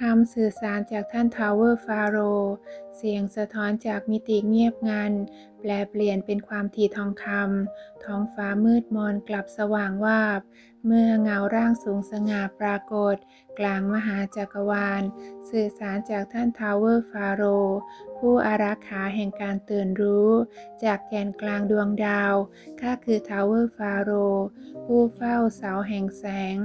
คำสื่อสารจากท่านทาวเวอร์ฟาโร เสียงสะท้อนจากมิติเงียบงันแปลเปลี่ยนเป็นความถี่ทองคำท้องฟ้ามืดมนกลับสว่างวาบ เมื่อเงาร่างสูงสง่าปรากฏ กลางมหาจักรวาล สื่อสารจากท่านทาวเวอร์ฟาโร ผู้อารักขาแห่งการตื่นรู้ จากแกนกลางดวงดาวข้าคือทาวเวอร์ฟาโร ผู้เฝ้าเสาแห่งแสง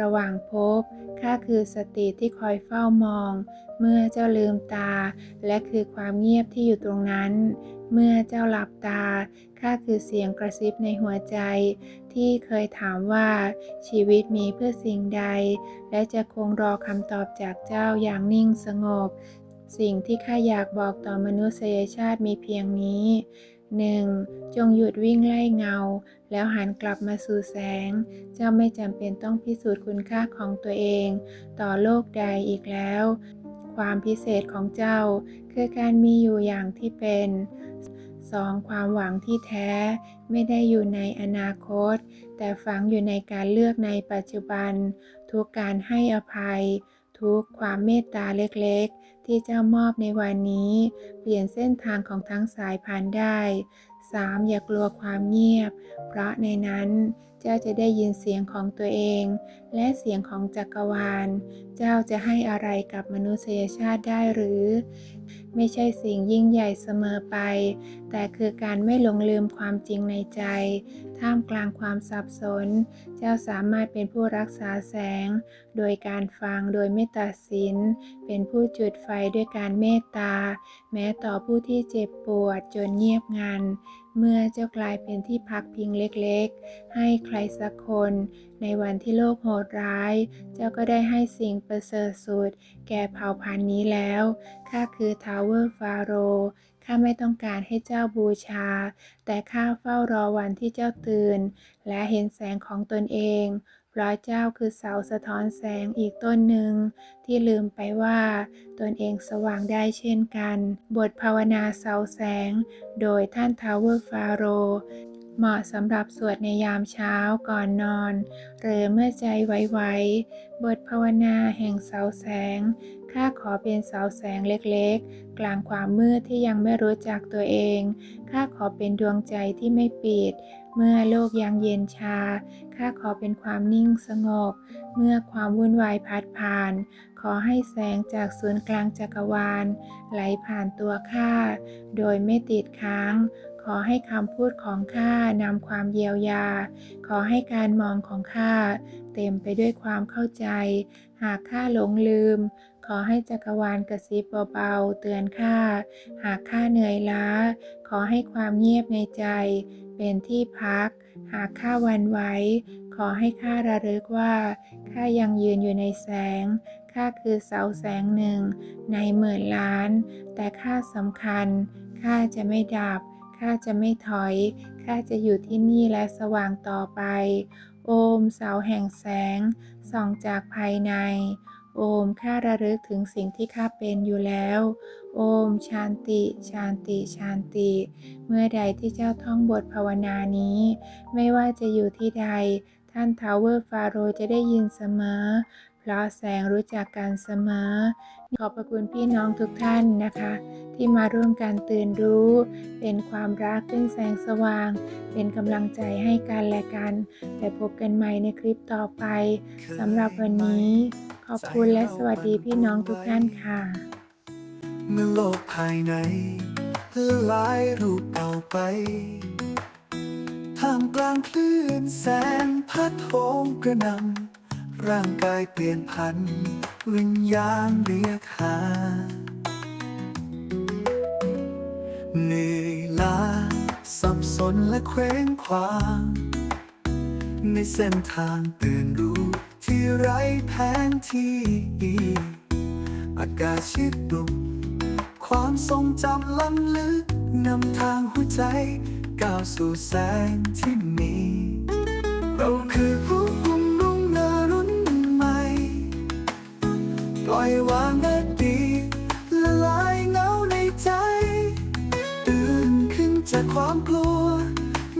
ระหว่างภพข้าคือสติที่คอยเฝ้ามอง เมื่อเจ้าลืมตา และคือความเงียบที่อยู่ตรงนั้น เมื่อเจ้าหลับตาข้าคือเสียงกระซิบในหัวใจ ที่เคยถามว่าชีวิตมีเพื่อสิ่งใด และจะคงรอคำตอบจากเจ้าอย่างนิ่งสงบ สิ่งที่ข้าอยากบอกต่อมนุษยชาติมีเพียงนี้ 1. จงหยุดวิ่งไล่เงา แล้วหันกลับมาสู่แสง เจ้าไม่จำเป็นต้องพิสูจน์คุณค่าของตัวเอง ต่อโลกใดอีกแล้ว ความพิเศษของเจ้า คือการมีอยู่อย่างที่เป็น 2. ความหวังที่แท้ ไม่ได้อยู่ในอนาคต แต่ฝังอยู่ในการเลือกในปัจจุบัน ทุกการให้อภัย ทุกความเมตตาเล็กๆ ที่เจ้ามอบในวันนี้ เปลี่ยนเส้นทางของทั้งสายพันธุ์ได้ 3. อย่ากลัวความเงียบ เพราะในนั้น จ้าจะได้ยินเสียงของตัวเอง และเสียงของจักรวาล เจ้าจะให้อะไรกับมนุษยชาติได้หรือ ไม่ใช่สิ่งยิ่งใหญ่เสมอไป แต่คือการไม่หลงลืมความจริงในใจ ท่ามกลางความสับสน เจ้าสามารถเป็นผู้รักษาแสง โดยการฟังโดยไม่ตัดสิน เป็นผู้จุดไฟด้วยการเมตตา แม้ต่อผู้ที่เจ็บปวดจนเงียบงัน เมื่อเจ้ากลายเป็นที่พักพิงเล็กๆ ให้ใครสักคน ในวันที่โลกโหดร้าย เจ้าก็ได้ให้สิ่งประเสริฐสุด แก่เผ่าพันธุ์นี้แล้วข้าคือทาวเวอร์ฟาโรข้าไม่ต้องการให้เจ้าบูชา แต่ข้าเฝ้ารอวันที่เจ้าตื่น และเห็นแสงของตนเอง พระเจ้าคือเสาสะท้อนแสงอีกต้นหนึ่ง ที่ลืมไปว่าตนเองสว่างได้เช่นกัน บทภาวนาเสาแสง โดยท่านทาวเวอร์ฟาโร เหมาะสำหรับสวดในยามเช้าก่อนนอน หรือเมื่อใจไหวๆ บทภาวนาแห่งเสาแสง ข้าขอเป็นเสาแสงเล็กๆ กลางความมืดที่ยังไม่รู้จักตัวเอง ข้าขอเป็นดวงใจที่ไม่ปิด เมื่อโลกยังเย็นชา ข้าขอเป็นความนิ่งสงบ เมื่อความวุ่นวายพัดผ่าน ขอให้แสงจากศูนย์กลางจักรวาล ไหลผ่านตัวข้า โดยไม่ติดค้าง ขอให้คำพูดของข้านำความเยียวยา ขอให้การมองของข้าเต็มไปด้วยความเข้าใจ หากข้าหลงลืม ขอให้จักรวาลกระซิบเบาๆเตือนข้า หากข้าเหนื่อยล้า ขอให้ความเงียบในใจ เป็นที่พัก หากข้าวันไหว ขอให้ข้าระลึกว่าข้ายังยืนอยู่ในแสงข้าคือเสาแสงหนึ่งในหมื่นล้าน แต่ข้าสำคัญข้าจะไม่ดับ ข้าจะไม่ถอย ข้าจะอยู่ที่นี่และสว่างต่อไป โอมเสาแห่งแสง ส่องจากภายใน โอมข้าระลึกถึงสิ่งที่ข้าเป็นอยู่แล้ว โอมชานติ ชานติ ชานติ เมื่อใดที่เจ้าท่องบทภาวนานี้ ไม่ว่าจะอยู่ที่ใด ท่านทาวเวอร์ฟาโรจะได้ยินเสมอ เพราะแสงรู้จักกันเสมอ ขอบพระคุณพี่น้องทุกท่านนะคะ ที่มาร่วมกันตื่นรู้ เป็นความรักเป็นแสงสว่าง เป็นกำลังใจให้กันและกัน และพบกันใหม่ในคลิปต่อไปสำหรับวันนี้ ขอบคุณและสวัสดีพี่น้องทุกท่านค่ะเมื่อโลกภายในละลายรูปเก่าไปท่ามกลางคลื่นแสงพัดโหมกระนำ ร่างกายเปลี่ยนพัน วิญญาณเรียกหา เหนื่อยล้าสับสนและเคว้งคว้างในเส้นทางตื่นรู้ที่ไร้แผนที่ อากาศชิดดุมความทรงจำล้ำลึกนำทางหัวใจ ก้าวสู่แสงที่มี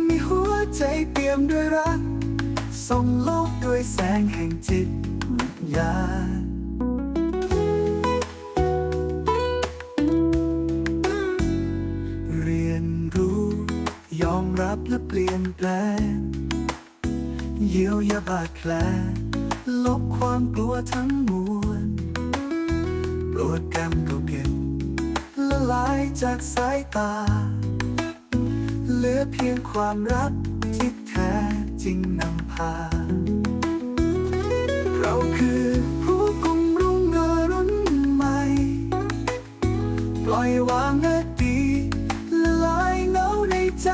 มีหัวใจเตรียมด้วยรัก ส่องโลกด้วยแสงแห่งจิตวิญญาณเรียนรู้ ยอมรับและเปลี่ยนแปลง เยียวยาบาดแผล ลบความกลัวทั้งมวลปลดกรรมก็เก็บละลายจากสายตา เหลือเพียงความรักที่แท้จริงนำพา เราคือผู้กุมรุ่งเรืองรุ่นใหม่ ปล่อยวางอดีตละลายเงาในใจ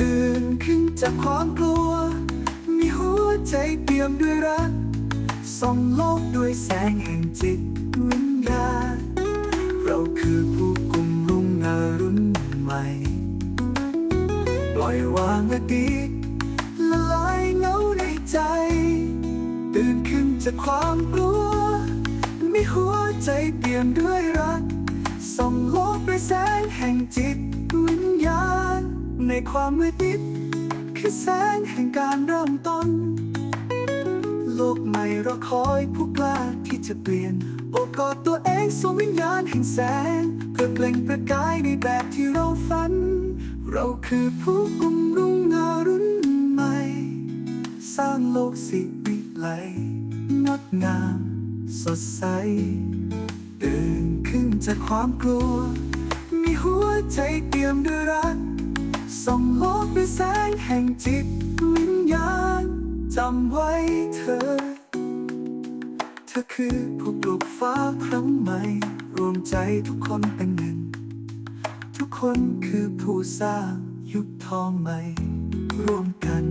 ตื่นขึ้นจากความกลัว มีหัวใจเปี่ยมด้วยรักส่องโลกด้วยแสงแห่งจิตวิญญาณเราคือผู้กุมรุ่งเรืองรุ่นใหม่ อยวางอดีตละลายเงาในใจ ตื่นขึ้นจากความกลัว มีหัวใจเปี่ยมด้วยรักส่องโลกด้วยแสงแห่งจิตวิญญาณ ในความมืดมิดคือแสงแห่งการเริ่มต้น โลกใหม่รอคอยผู้กล้าที่จะเปลี่ยน โอบกอดตัวเองสวมวิญญาณแห่งแสงเพื่อเปล่งประกายในแบบที่เราฝัน เราคือผู้กุมรุ่งเรืองรุ่นใหม่ สร้างโลกสิวิไลงดงาม สดใส ตื่นขึ้นจากความกลัว มีหัวใจเปี่ยมด้วยรักส่องโลกด้วยแสงแห่งจิตวิญญาณจำไว้เธอ เธอคือผู้ปลุกฟ้าครั้งใหม่ รวมใจทุกคนเป็นหนึ่ง คนคือผู้สร้างยุคทองใหม่ร่วมกัน